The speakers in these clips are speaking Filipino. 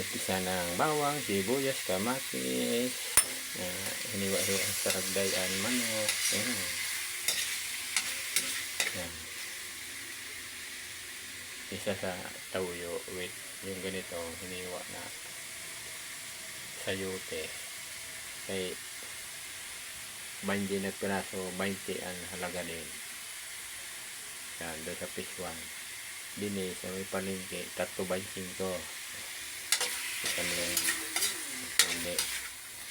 nagpisa ng bawang, sibuyas, kamatis, uh, hiniwa-hiwa ang saragdayan, manok, yan. yan. Isa sa tauyo with yung ganitong hiniwa na sayute. Kay 20 na piraso, 20 ang halaga din. Yan, doon sa fish one. Dinis, eh, sa may palengke, 3.25. Kanilong hindi.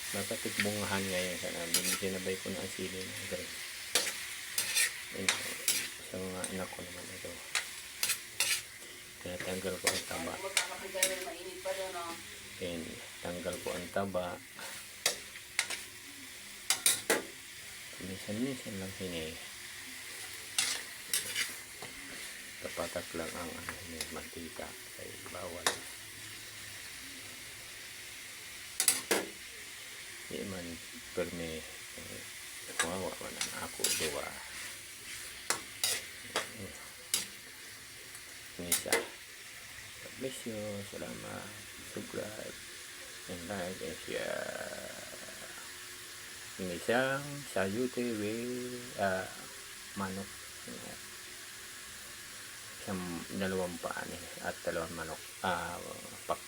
Baka tikbungahan ngayon sa namin. Sinabay ko na ang sili ng green. Sa mga anak ko naman ito. Tinatanggal ko ang taba. Then, tanggal ko ang taba. Minsan-minsan lang hinay. Tapatak lang ang ano, mantika. iman permi wawa wanan aku dua hmm. Nisa God bless you. Selama subscribe. And like and share. Ini sang sayu tv uh, ah, manok isang dalawang paan eh, at ah, dalawang manok uh, ah, pak.